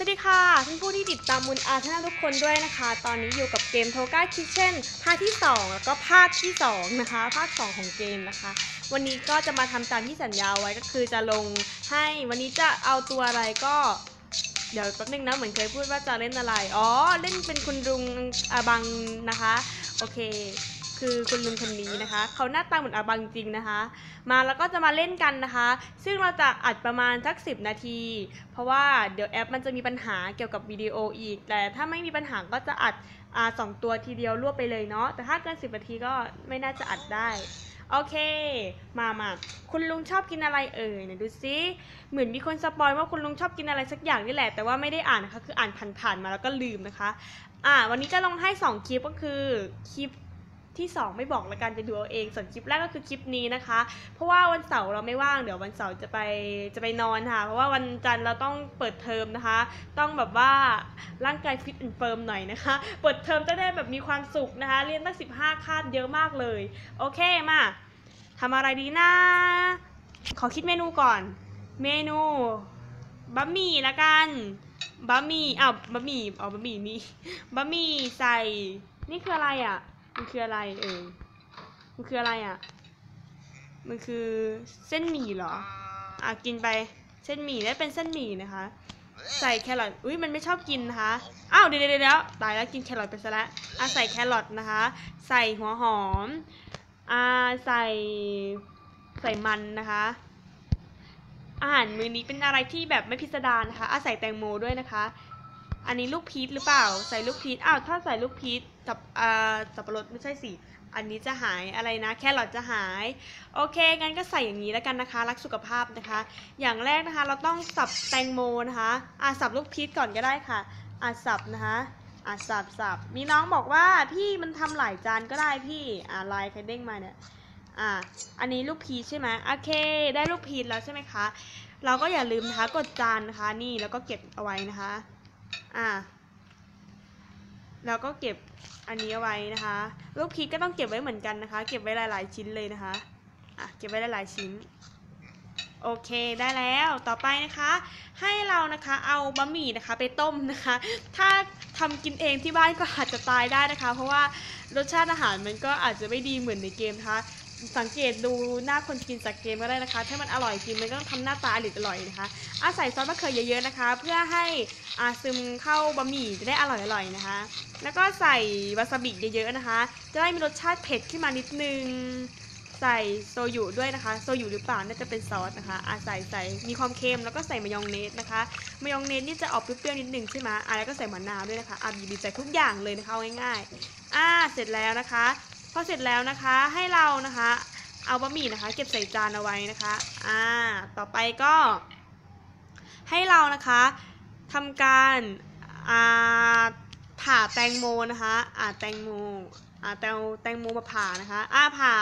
สวัสดีค่ะท่านผู้ที่ติดตามมุนอาร์ทนาทุกคนด้วยนะคะ ตอนนี้อยู่กับเกมโทก้าคิเช่นภาคที่ 2 แล้วก็ภาคที่ 2 นะคะ ภาค 2 ของเกมนะคะ วันนี้ก็จะมาทำตามที่สัญญาไว้ก็คือจะลงให้วันนี้จะเอาตัวอะไรก็ เดี๋ยวแป๊บนึงนะเหมือนเคยพูดว่าจะเล่นอะไร อ๋อ เล่นเป็นคุณลุงอาบังนะคะ โอเค คือคุณลุงคนนี้นะคะ เขาหน้าตาเหมือนอาบังจริงนะคะ มาแล้วก็จะมาเล่นกันนะคะ ซึ่งเราจะอัดประมาณสัก 10 นาที เพราะว่าเดี๋ยวแอปมันจะมีปัญหาเกี่ยวกับวิดีโออีก แต่ถ้าไม่มีปัญหาก็จะอัดอสองตัวทีเดียวรวบไปเลยเนาะแต่ถ้าเกิน 10 นาทีก็ไม่น่าจะอัดได้โอเค มามาคุณลุงชอบกินอะไรเอ่ยไหนดูซิเหมือนมีคนสปอยว่าคุณลุงชอบกินอะไรสักอย่างนี่แหละ แต่ว่าไม่ได้อ่านนะคะ คืออ่านผ่านๆมาแล้วก็ลืมนะคะ อ่า วันนี้จะลงให้ 2 คลิปก็คือ คลิป ที่ 2 ไม่บอกละกันจะดูเอาเอง ส่วนคลิปแรกก็คือคลิปนี้นะคะ เพราะว่าวันเสาร์เราไม่ว่าง เดี๋ยววันเสาร์จะไปจะไปนอนค่ะ เพราะว่าวันจันทร์เราต้องเปิดเทอมนะคะ ต้องแบบว่าร่างกายฟิตแอนเฟิร์มหน่อยนะคะ เปิดเทอมจะได้แบบมีความสุขนะคะ เรียนตั้ง 15 คาบเยอะมากเลย โอเคมาทำอะไรดีนะขอคิดเมนูก่อน เมนูบะหมี่ละกันบะหมี่อ้าวบะหมี่อ๋อบะหมี่นี่บะหมี่ใส่ นี่คืออะไรอะ มันคืออะไรเออมันคืออะไรอะ มันคือเส้นหมี่เหรอ อะกินไปเส้นหมี่ได้เป็นเส้นหมี่นะคะ ใส่แครอทอุ้ยมันไม่ชอบกินนะคะอ้าวเดี๋ยวเดี๋ยวตายแล้วกินแครอทไปซะล้วอะใส่แครอทนะคะ ใส่หัวหอมอ่าใส่ใส่มันนะคะอาหารมื้อนี้เป็นอะไรที่แบบไม่พิสดารนะคะอาใส่แตงโมด้วยนะคะ อันนี้ลูกพีชหรือเปล่า ใส่ลูกพีชอ้าวถ้าใส่ลูกพีชกับอ่าสับปะรดไม่ใช่สิอันนี้จะหายอะไรนะ แครอทจะหาย โอเคงั้นก็ใส่อย่างนี้แล้วกันนะคะ รักสุขภาพนะคะ อย่างแรกนะคะ เราต้องสับแตงโมนะคะอ่าสับลูกพีชก่อนก็ได้ค่ะอ่าสับนะคะอ่าสับสับมีน้องบอกว่าพี่มันทำหลายจานก็ได้พี่อ่าลน์ใครเด้งมาเนี่ยอ่าอันนี้ลูกพีชใช่ไหมโอเค ได้ลูกพีชแล้วใช่ไหมคะ เราก็อย่าลืมนะคะกดจานนะคะนี่แล้วก็เก็บเอาไว้นะคะ อ่าแล้วก็เก็บอันนี้ไว้นะคะลูกพีชก็ต้องเก็บไว้เหมือนกันนะคะ เก็บไว้หลาย ๆ ชิ้นเลยนะคะอะเก็บไว้หลายๆชิ้นโอเคได้แล้วต่อไปนะคะ ให้เรานะคะเอาบะหมี่นะคะไปต้มนะคะ ถ้าทำกินเองที่บ้านก็อาจจะตายได้นะคะ เพราะว่ารสชาติอาหารมันก็อาจจะไม่ดีเหมือนในเกมนะคะ สังเกตดูหน้าคนกินจากเกมก็ได้นะคะ ถ้ามันอร่อยจริงมันก็ต้องทำหน้าตาอร่อยอร่อยนะคะ อาใส่ซอสมะเขือเยอะๆนะคะ เพื่อให้อาซึมเข้าบะหมี่จะได้อร่อยๆนะคะ แล้วก็ใส่วาซาบิเยอะๆนะคะ จะได้มีรสชาติเผ็ดขึ้นมานิดนึง ใส่โซยุด้วยนะคะ โซยุหรือเปล่าน่าจะเป็นซอสนะคะ อาใส่ใส่มีความเค็มแล้วก็ใส่มายองเนสนะคะ มายองเนสนี่จะออกเปรี้ยวๆนิดนึงใช่ไหมอะแล้วก็ใส่มะนาวด้วยนะคะอะบีบใส่ทุกอย่างเลยนะคะง่ายๆอ่าเสร็จแล้วนะคะ พอเสร็จแล้วนะคะให้เรานะคะเอาบะหมี่นะคะ เก็บใส่จานเอาไว้นะคะอ่าต่อไปก็ ให้เรานะคะทำการอ่าผ่าแตงโมนะคะอ่าแตงโมอ่าแตงแตงโมมาผ่านะคะอ่าผ่า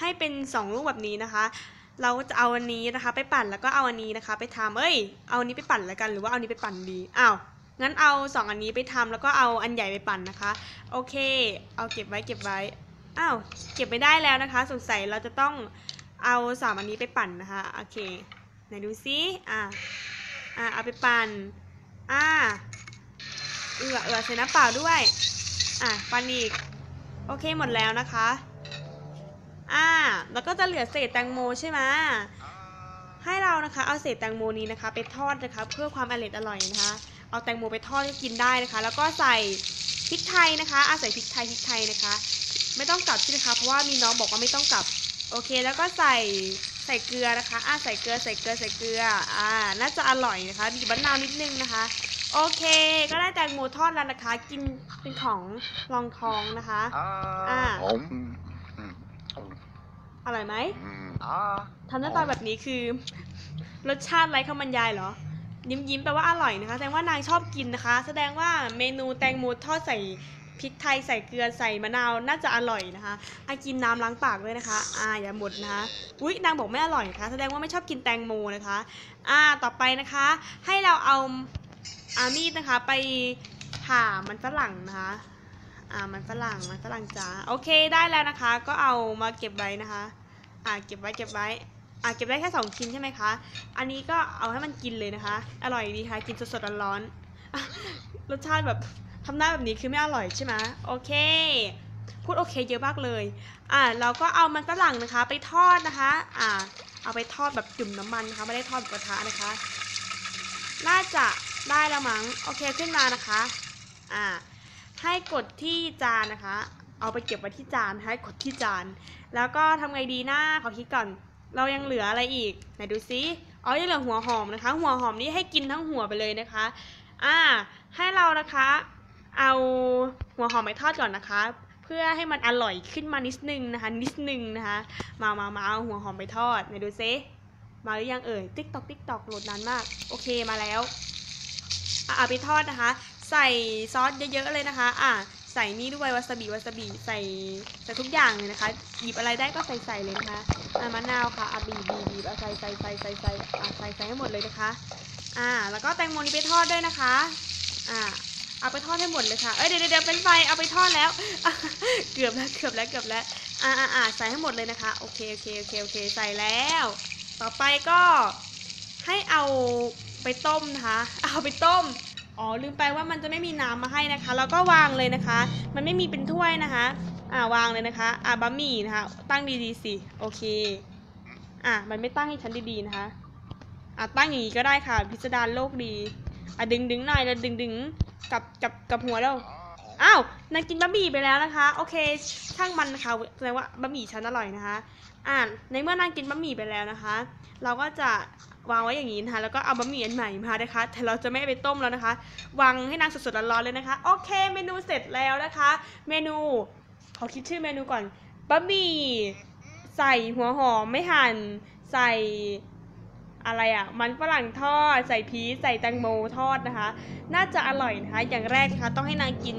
ให้เป็นสองลูกแบบนี้นะคะเราจะเอาอันนี้นะคะ ไปปั่นแล้วก็เอาอันนี้นะคะ ไปทำเอ้ย เอาอันนี้ไปปั่นแล้วกันหรือว่าเอาอันนี้ไปปั่นดีอ้าวงั้นเอาสองอันนี้ไปทำแล้วก็เอาอันใหญ่ไปปั่นนะคะ โอเค เอาเก็บไว้เก็บไว้ อ้าวเก็บไม่ได้แล้วนะคะ สงสัยเราจะต้องเอาสามอันนี้ไปปั่นนะคะโอเคไหนดูซิอ่าอ่าเอาไปปั่นอ่าเอือเอือใส่น้ำเปล่าด้วยอะปั่นอีกโอเคหมดแล้วนะคะอ่าแล้วก็จะเหลือเศษแตงโมใช่ไหมให้เรานะคะเอาเศษแตงโมนี้นะคะ ไปทอดนะคะเพื่อความอร่อยอร่อยนะคะ เอาแตงโมไปทอดก็กินได้นะคะ แล้วก็ใส่พริกไทยนะคะอาใส่พริกไทยพริกไทยนะคะ ไม่ต้องกลับใช่ไหมคะเพราะว่ามีน้องบอกว่าไม่ต้องกลับ โอเคแล้วก็ใส่ใส่เกลือนะคะอ่าใส่เกลือใส่เกลือใส่เกลืออ่าน่าจะอร่อยนะคะบีบมะนาวนิดนึงนะคะ โอเค ก็ได้แตงโมทอดแล้วนะคะ กินเป็นของรองท้องนะคะอ่าผมอร่อยไหมอ่าทำหน้าตาแบบนี้คือ รสชาติไรข้าวมันยายเหรอ ยิ้มยิ้มๆแปลว่าอร่อยนะคะ แสดงว่านางชอบกินนะคะ แสดงว่าเมนูแตงโมทอดใส่ พริกไทยใส่เกลือใส่มะนาวน่าจะอร่อยนะคะอากินน้ำล้างปากด้วยนะคะอ่าอย่าหมดนะคะอุ๊ยนางบอกไม่อร่อยนะคะแสดงว่าไม่ชอบกินแตงโมนะคะอ่าต่อไปนะคะ ให้เราเอาอามีดนะคะไปผ่ามันฝรั่งนะคะอ่ามันฝรั่งมันฝรั่งจ้าโอเคได้แล้วนะคะ ก็เอามาเก็บไว้นะคะอ่าเก็บไว้เก็บไว้อ่าเก็บได้แค่สองชิ้นใช่ไหมคะ อันนี้ก็เอาให้มันกินเลยนะคะ อร่อยดีค่ะ กินสดๆร้อนๆรสชาติแบบ ทำหน้าแบบนี้คือไม่อร่อยใช่ไหมโอเค พูดโอเคเยอะมากเลย อ่าเราก็เอามันฝรั่งนะคะ ไปทอดนะคะ อ่า เอาไปทอดแบบจุ่มน้ำมันนะคะ ไม่ได้ทอดบบกระทะนะคะ น่าจะได้แล้วมั้ง โอเคขึ้นมานะคะ อ่า ให้กดที่จานนะคะ เอาไปเก็บไว้ที่จาน ให้กดที่จาน แล้วก็ทำไงดีนะขอคิดก่อน เรายังเหลืออะไรอีก ไหนดูซิอ๋อยังเหลือหัวหอมนะคะ หัวหอมนี้ให้กินทั้งหัวไปเลยนะคะ อ่า ให้เรานะคะ เอาหัวหอมไปทอดก่อนนะคะ เพื่อให้มันอร่อยขึ้นมานิดนึงนะคะนิดนึงนะคะ มามามาเอาหัวหอมไปทอดไหนดูซิมาหรือยังเอ่ยติ๊กตอกติ๊กตอกโหลดนานมาก โอเคมาแล้วเอาไปทอดนะคะ ใส่ซอสเยอะๆเลยนะคะ อะใส่นี่ด้วยวาซาบิวาซาบิใส่ใส่ทุกอย่างเลยนะคะ หยิบอะไรได้ก็ใส่ใส่เลยนะคะอะมะนาวค่ะอะบีบบีบบีบเอาใส่ใส่ใส่ใส่ใส่ใส่ใส่ให้หมดเลยนะคะ อ่า แล้วก็แตงโมนี้ไปทอดด้วยนะคะ อ่า เอาไปทอดให้หมดเลยค่ะ เอ้ยเดี๋ยวเดี๋ยวเป็นไฟเอาไปทอดแล้ว เกือบแล้วเกือบแล้วเกือบแล้วอ่าอ่าอ่าใส่ให้หมดเลยนะคะ โอเคโอเคโอเคโอเคใส่แล้ว ต่อไปก็ให้เอาไปต้มนะคะ เอาไปต้ม อ๋อลืมไปว่ามันจะไม่มีน้ำมาให้นะคะ แล้วก็วางเลยนะคะ มันไม่มีเป็นถ้วยนะคะ อ่าวางเลยนะคะ อ่าบะหมี่นะคะ ตั้งดีๆสิ โอเค อะมันไม่ตั้งให้ฉันดีๆนะคะ อะตั้งอย่างนี้ก็ได้ค่ะ พิสดารโลกดี อะดึงดึงหน่อยแล้วดึงดึง กับกับกับหัวแล้วอ้าวนางกินบะหมี่ไปแล้วนะคะ โอเค ช่างมันนะคะแสดงว่าบะหมี่ฉันอร่อยนะคะ อ่าในเมื่อนางกินบะหมี่ไปแล้วนะคะ เราก็จะวางไว้อย่างนี้นะคะแล้วก็เอาบะหมี่อันใหม่มานะคะ แต่เราจะไม่เอาไปต้มแล้วนะคะ วางให้นางสดๆร้อนๆเลยนะคะ โอเค เมนูเสร็จแล้วนะคะ เมนู ขอคิดชื่อเมนูก่อนบะหมี่ใส่หัวหอมไม่หั่น ใส่ อะไรอะ่ะ มันฝรั่งทอด ใส่พีใส่แตงโมทอดนะคะ น่าจะอร่อยนะคะ อย่างแรกนะคะต้องให้นางกิน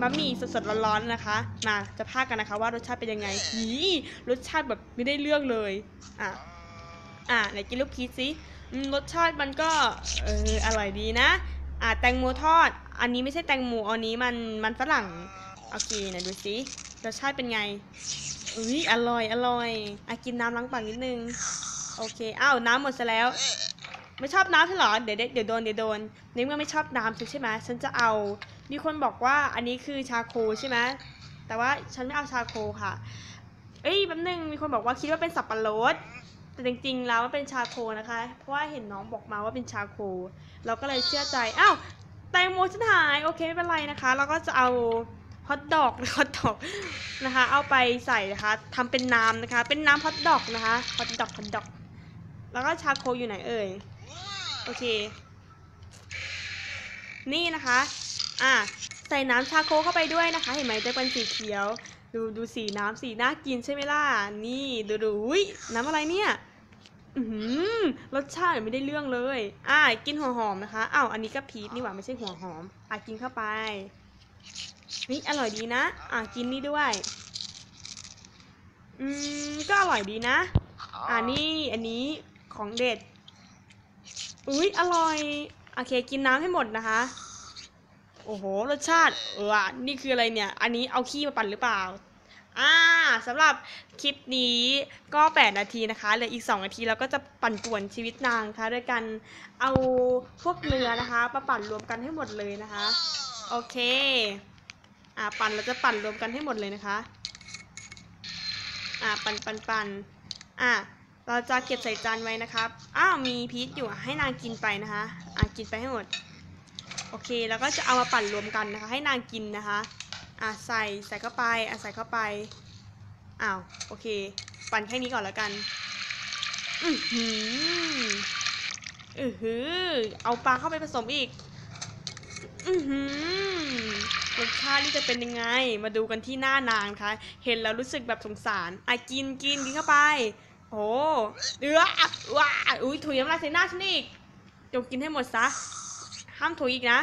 บะหมี่สดๆร้อนๆนะคะ มาจะพากันนะคะว่ารสชาติเป็นยังไงหีรสชาติแบบไม่ได้เรื่องเลย อะ อะไหนกินลูกพีชสิรสชาติมันก็ เอออร่อยดีนะ อะแตงโมทอด อันนี้ไม่ใช่แตงโม อันนี้มันมันฝรั่ง โอเคไหนดูสิรสชาติเป็นไงอุ้ยอร่อย อร่อยอะกินน้ำล้างปากนิดนึง โอเคอ้าวน้ำหมดซะแล้ว ไม่ชอบน้ำใช่หรอเดี๋ยวเดี๋ยวเดี๋ยวโดนเดี๋ยวโดนในเมื่อไม่ชอบน้ำใช่ไหมฉันจะเอา มีคนบอกว่าอันนี้คือชาโคใช่ไหมแต่ว่าฉันไม่เอาชาโคค่ะ เอ้ยแป๊บนึงมีคนบอกว่าคิดว่าเป็นสับปะรดแต่จริงๆแล้วมันเป็นชาโคนะคะ เพราะว่าเห็นน้องบอกมาว่าเป็นชาโค เราก็เลยเชื่อใจอ้าวแตงโมฉันหายโอเคไม่เป็นไรนะคะ เราก็จะเอาฮอทดอกฮอทดอกนะคะ เอาไปใส่นะคะทำเป็นน้ำนะคะ เป็นน้ำฮอทดอกนะคะฮอทดอกฮอทดอก แล้วก็ชาโคอยู่ไหนเอ่ย โอเค นี่นะคะ อะ ใส่น้ำชาโคเข้าไปด้วยนะคะ เห็นไหมจะเป็นสีเขียว ดูดูสีน้ำสีน่ากินใช่ไหมล่ะ นี่ดูดูอุ้ยน้ำอะไรเนี่ยรสชาติไม่ได้เรื่องเลย อะกินหัวหอมนะคะอ้าวอันนี้ก็พีชนี่หว่าไม่ใช่หัวหอม อะกินเข้าไป นี่อร่อยดีนะ อะกินนี่ด้วย อืม ก็อร่อยดีนะ อ่านี่ อันนี้ ของเด็ด อุ้ยอร่อย โอเค กินน้ำให้หมดนะคะ โอ้โห รสชาติ เออ นี่คืออะไรเนี่ย อันนี้เอาขี้มาปั่นหรือเปล่า อ่าสำหรับคลิปนี้ก็ 8 นาทีนะคะ เหลืออีก 2 นาทีเราก็จะปั่นป่วนชีวิตนางค่ะด้วยกันเอาพวกเนื้อนะคะมาปั่นรวมกันให้หมดเลยนะคะ โอเค อ่า ปั่นเราจะปั่นรวมกันให้หมดเลยนะคะ อ่า ปั่นปั่นปั่นอะ เราจะเก็บใส่จานไว้นะครับ อ้าวมีพีชอยู่ให้นางกินไปนะคะอะกินไปให้หมด โอเคแล้วก็จะเอามาปั่นรวมกันนะคะ ให้นางกินนะคะอะใส่ใส่เข้าไปอะใส่เข้าไปอ้าวโอเค ปั่นแค่นี้ก่อนแล้วกันอือหืออือหือเอาปลาเข้าไปผสมอีกอือหือรสชาตินี่จะเป็นยังไง มาดูกันที่หน้านางนะคะเห็นแล้วรู้สึกแบบสงสารอะกินกินกินเข้าไป โอ้เอือว้าอุ้ยถุยน้ำลายใส่หน้าฉันอีกจงกินให้หมดซะ ห้ามถุยอีกนะ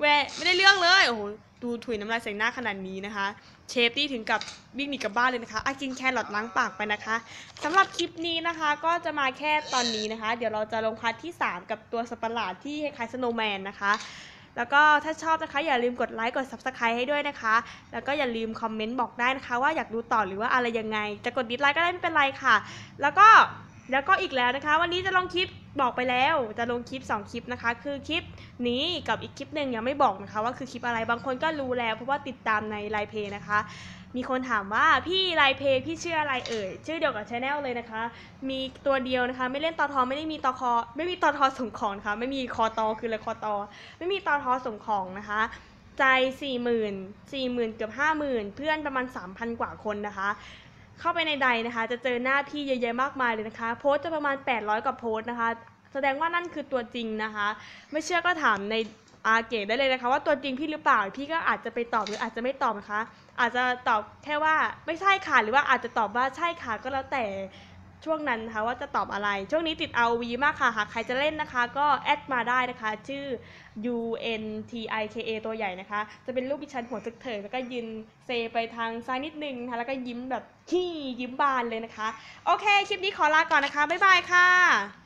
แวะไม่ได้เรื่องเลย โอ้โห ดูถุยน้ำลายใส่หน้าขนาดนี้นะคะ เชฟนี่ถึงกับวิ่งหนีกลับบ้านเลยนะคะอากินแครอทล้างปากไปนะคะสำหรับคลิปนี้นะคะ ก็จะมาแค่ตอนนี้นะคะ เดี๋ยวเราจะลงพาร์ทที่ 3 กับตัวสัตว์ประหลาดที่คล้ายสโนแมนนะคะ แล้วก็ถ้าชอบนะคะอย่าลืมกดไลค์กด Subscribe ให้ด้วยนะคะ แล้วก็อย่าลืมคอมเมนต์บอกได้นะคะ ว่าอยากดูต่อหรือว่าอะไรยังไง จะกดดิสไลค์ก็ได้ไม่เป็นไรค่ะ แล้วก็ แล้วก็อีกแล้วนะคะ วันนี้จะลงคลิปบอกไปแล้ว จะลงคลิป 2 คลิปนะคะ คือคลิปนี้กับอีกคลิปหนึ่งยังไม่บอกนะคะ ว่าคือคลิปอะไรบางคนก็รู้แล้วเพราะว่าติดตามในไลน์เพย์นะคะ มีคนถามว่าพี่ไลน์เพย์พี่ชื่ออะไรเอ่ยชื่อเดียวกับชาแนลเลยนะคะ มีตัวเดียวนะคะ ไม่เล่นตอทอไม่ได้มีตอคอไม่มีตอทอส่งของนะคะไม่มีคอตอคืออะไรคอตอไม่มีตอทอส่งของนะคะใจสี่หมื่นสี่หมื่นเกือบห้าหมื่นเพื่อนประมาณสามพันกว่าคนนะคะ เข้าไปในใดนะคะ จะเจอหน้าพี่เยอะแยะมากมายเลยนะคะ โพสจะประมาณ 800กว่าโพสนะคะ แสดงว่านั่นคือตัวจริงนะคะ ไม่เชื่อก็ถามในอาเกตได้เลยนะคะ ว่าตัวจริงพี่หรือเปล่าพี่ก็อาจจะไปตอบหรืออาจจะไม่ตอบนะคะ อาจจะตอบแค่ว่าไม่ใช่ค่ะหรือว่าอาจจะตอบว่าใช่ค่ะก็แล้วแต่ ช่วงนั้นนะคะว่าจะตอบอะไร ช่วงนี้ติด RV มากค่ะหากใครจะเล่นนะคะ ก็แอดมาได้นะคะ ชื่อ U N T I K A ตัวใหญ่นะคะ จะเป็นรูปดิฉันหัวตึกเถิดแล้วก็ยืนเซไปทางซ้ายนิดนึงนะคะแล้วก็ยิ้มแบบขี้ยิ้มบานเลยนะคะ โอเค คลิปนี้ขอลาก่อนนะคะ บ๊ายบายค่ะ